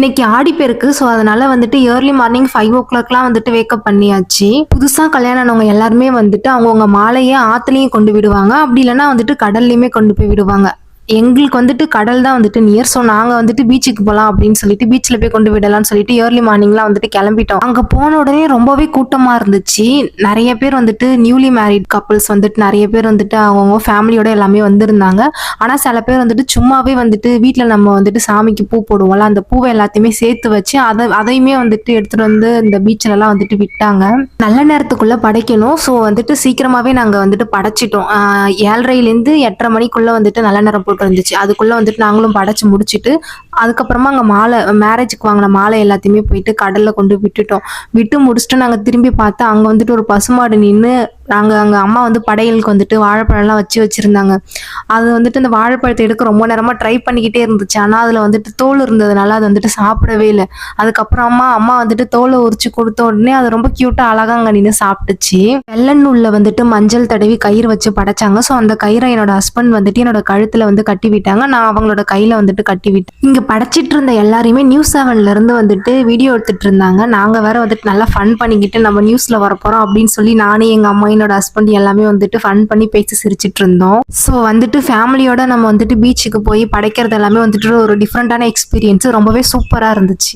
இன்னைக்கு ஆடிப்பெருக்கு ஸோ அதனால வந்துட்டு ஏர்லி மார்னிங் ஃபைவ் ஓ கிளாக்லாம் வந்துட்டு வேக்கப் பண்ணியாச்சு. புதுசாக கல்யாணம் ஆனவங்க எல்லாருமே வந்துட்டு அவங்கவுங்க மாலையை ஆற்றுலையும் கொண்டு விடுவாங்க. அப்படி இல்லைன்னா வந்துட்டு கடல்லையுமே கொண்டு போய் விடுவாங்க. எங்களுக்கு வந்துட்டு கடல் தான் வந்துட்டு நியர் ஸோ நாங்கள் வந்துட்டு பீச்சுக்கு போகலாம் அப்படின்னு சொல்லிட்டு பீச்சில் போய் கொண்டு விடலாம்னு சொல்லிட்டு ஏர்லி மார்னிங்லாம் வந்துட்டு கிளம்பிட்டோம். அங்கே போன உடனே ரொம்பவே கூட்டமாக இருந்துச்சு. நிறைய பேர் வந்துட்டு நியூலி மேரிட் கப்புள்ஸ் வந்துட்டு நிறைய பேர் வந்துட்டு அவங்கவுங்க ஃபேமிலியோட எல்லாமே வந்திருந்தாங்க. ஆனால் சில பேர் வந்துட்டு சும்மாவே வந்துட்டு வீட்டில் நம்ம வந்துட்டு சாமிக்கு பூ போடுவோம்ல அந்த பூவை எல்லாத்தையுமே சேர்த்து வச்சு அதை அதையுமே வந்துட்டு எடுத்துகிட்டு வந்து இந்த பீச்சிலலாம் வந்துட்டு விட்டாங்க. நல்ல நேரத்துக்குள்ளே படைக்கணும். ஸோ வந்துட்டு சீக்கிரமாகவே நாங்கள் வந்துட்டு படைச்சிட்டோம். ஏழரைலேருந்து எட்டரை மணிக்குள்ளே வந்துட்டு நல்ல நேரம் போட்டு இருந்துச்சு. அதுக்குள்ளே வந்துட்டு நாங்களும் படைச்சு முடிச்சிட்டு அதுக்கப்புறமா அங்கே மாலை மேரேஜுக்கு வாங்கின மாலை எல்லாத்தையுமே போயிட்டு கடலில் கொண்டு விட்டுட்டோம். விட்டு முடிச்சுட்டு நாங்கள் திரும்பி பார்த்தா அங்கே வந்துட்டு ஒரு பசுமாடு நின்று நாங்கள் அங்கே அம்மா வந்து படையலுக்கு வந்துட்டு வாழைப்பழம்லாம் வச்சு வச்சுருந்தாங்க. அது வந்துட்டு அந்த வாழைப்பழத்தை எடுக்க ரொம்ப நேரமாக ட்ரை பண்ணிக்கிட்டே இருந்துச்சு. ஆனால் அதில் வந்துட்டு தோல் இருந்ததுனால அது வந்துட்டு சாப்பிடவே இல்லை. அதுக்கப்புறம் அம்மா அம்மா வந்துட்டு தோலை உரிச்சு கொடுத்த உடனே அது ரொம்ப க்யூட்டாக அழகாங்க நின்று சாப்பிட்டுச்சு. வெள்ளநூலில் வந்துட்டு மஞ்சள் தடவி கயிறு வச்சு படைச்சாங்க. ஸோ அந்த கயிறை என்னோட ஹஸ்பண்ட் வந்துட்டு என்னோட கழுத்தில் வந்து கட்டி விட்டாங்க நான் அவங்களோட கையில் வந்துட்டு கட்டி விட்டேன் இங்கே படைச்சிட்டு இருந்த எல்லாரையுமே நியூஸ் செவன்ல இருந்து வந்துட்டு வீடியோ எடுத்துட்டு இருந்தாங்க. நாங்கள் வேற வந்துட்டு நல்லா ஃபன் பண்ணிக்கிட்டு நம்ம நியூஸில் வரப்போகிறோம் அப்படின்னு சொல்லி நானே எங்கள் அம்மா என்னோட ஹஸ்பண்ட் எல்லாமே வந்துட்டு ஃபன் பண்ணி பேசி சிரிச்சிட்டு இருந்தோம் ஸோ வந்துட்டு ஃபேமிலியோட நம்ம வந்துட்டு பீச்சுக்கு போய் படைக்கிறது எல்லாமே வந்துட்டு ஒரு டிஃப்ரெண்டான எக்ஸ்பீரியன்ஸ் ரொம்பவே சூப்பராக இருந்துச்சு.